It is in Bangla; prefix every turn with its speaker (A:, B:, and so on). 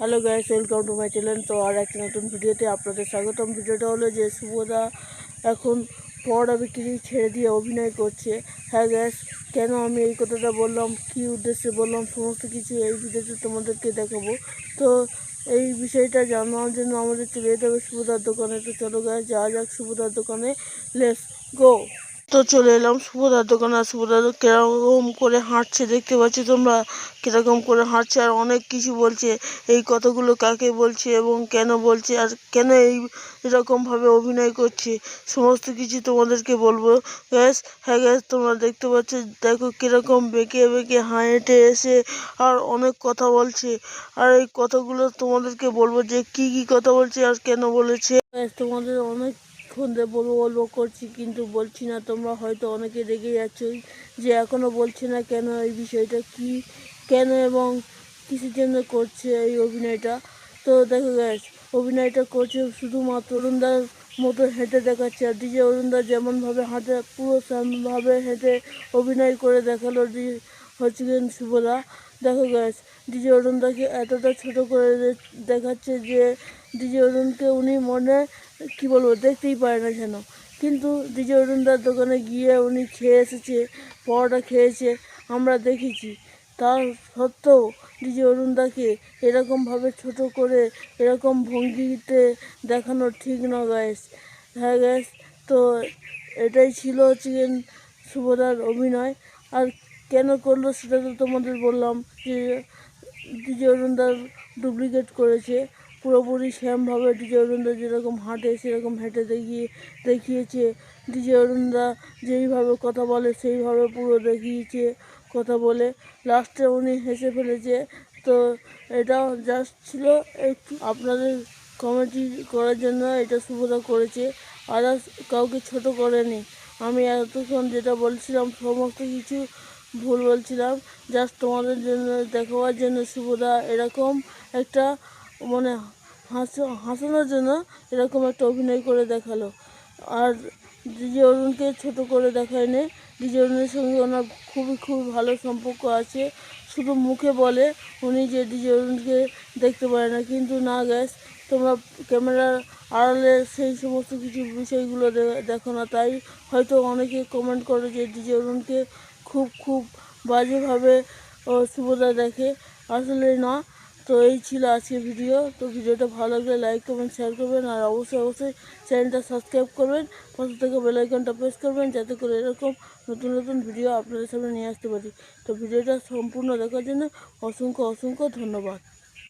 A: Hello guys welcome to my channel তো আর একটা নতুন ভিডিওতে আপনাদের স্বাগতম। ভিডিওটা হলো যে শুভদা এখন পড়া বিক্রি ছেড়ে দিয়ে অভিনয় করছে। হ্যাঁ গ্যাস কেন আমি এই কথাটা বললাম? কী উদ্দেশ্যে বললাম? সমস্ত কিছু এই ভিডিওতে তোমাদেরকে দেখাবো। তো এই বিষয়টা জানার জন্য আমাদের চলে যেতে হবে শুভদার দোকানে। তো চলো গ্যাস যাওয়া যাক শুভদার দোকানে। লেস গো তো চলে এলাম শুভদার দোকানে। আর শুভদা কীরকম করে হাঁটছে দেখতে পাচ্ছ তোমরা? কীরকম করে হাঁটছে আর অনেক কিছু বলছে। এই কথাগুলো কাকে বলছে এবং কেন বলছে? আর কেন এই এরকমভাবে অভিনয় করছে? সমস্ত কিছু তোমাদেরকে বলব। গ্যাস হ্যাঁ গ্যাস তোমরা দেখতে পাচ্ছ, দেখো কীরকম বেঁকে বেঁকে হেঁটে এসে আর অনেক কথা বলছে। আর এই কথাগুলো তোমাদেরকে বলব যে কি কি কথা বলছে আর কেন বলেছে। তোমাদের অনেকক্ষণ ধরে বলব বলব করছি, কিন্তু বলছি না। তোমরা হয়তো অনেকে রেগে যাচ্ছ যে এখনও বলছে না কেন এই বিষয়টা, কি, কেন এবং কিসের জন্য করছে এই অভিনয়টা। তো দেখো গ্যাস অভিনয়টা করছে শুধুমাত্র অরুণদার মতো হেঁটে দেখাচ্ছে, আর ডিজে অরুণদা যেমনভাবে হাঁটে, পুরো সেমনভাবে হেঁটে অভিনয় করে দেখাল ডি- হচ্ছে শুভদা। দেখো গ্যাস ডিজে অরুণদাকে এতটা ছোট করে দেখাচ্ছে যে ডিজে অরুণকে উনি মনে কি বলব, দেখতেই পারে না যেন। কিন্তু ডিজে অরুণদার দোকানে গিয়ে উনি খেয়ে এসেছে, পরোটা খেয়েছে আমরা দেখেছি। তার সত্ত্বেও ডিজে অরুণদাকে এরকমভাবে ছোট করে, এরকম ভঙ্গিতে দেখানো ঠিক না গ্যাস হ্যাঁ গ্যাস তো এটাই ছিল গিয়ে শুভদার অভিনয়। আর কেন করল সেটা তো তোমাদের বললাম যে ডিজে অরুণদার ডুপ্লিকেট করেছে। পুরোপুরি সেমভাবে ডিজে অরুণদা যেরকম হাঁটে, সেরকম হেঁটে দেখিয়ে দেখিয়েছে। ডিজে অরুণদা যেইভাবে কথা বলে, সেইভাবে পুরো দেখিয়েছে, কথা বলে। লাস্টে উনি হেসে ফেলেছে। তো এটাও জাস্ট ছিল একটু আপনাদের কমেডি করার জন্য এটা সুবিধা করেছে। আদার্স কাউকে ছোট করেনি। আমি এতক্ষণ যেটা বলছিলাম, সমস্ত কিছু ভুল বলছিলাম। জাস্ট তোমাদের জন্য, দেখাবার জন্য শুভদা এরকম একটা মানে হাসো, হাসানোর জন্য এরকম একটা অভিনয় করে দেখাল। আর ডিজে অরুণকে ছোট করে দেখায়নি। ডিজে অরুণের সঙ্গে ওনার খুবই খুবই ভালো সম্পর্ক আছে। শুধু মুখে বলে উনি যে ডিজে অরুণকে দেখতে পারে না, কিন্তু না গ্যাস তোমরা ক্যামেরার আড়ালে সেই সমস্ত কিছু বিষয়গুলো দেখো না। তাই হয়তো অনেকে কমেন্ট করে যে ডিজে অরুণকে খুব খুব বাজেভাবে, ও, শুভদা দেখে। আসলে না তো এই ছিল আজকে ভিডিও। তো ভিডিওটা ভালো লাগলে লাইক করবেন শেয়ার করবেন, আর অবশ্যই অবশ্যই চ্যানেলটা সাবস্ক্রাইব করবেন। পাশে থেকে বেলাইকনটা প্রেস করবেন, যাতে করে এরকম নতুন নতুন ভিডিও আপনাদের সামনে নিয়ে আসতে পারি। তো ভিডিওটা সম্পূর্ণ দেখার জন্য অসংখ্য অসংখ্য ধন্যবাদ।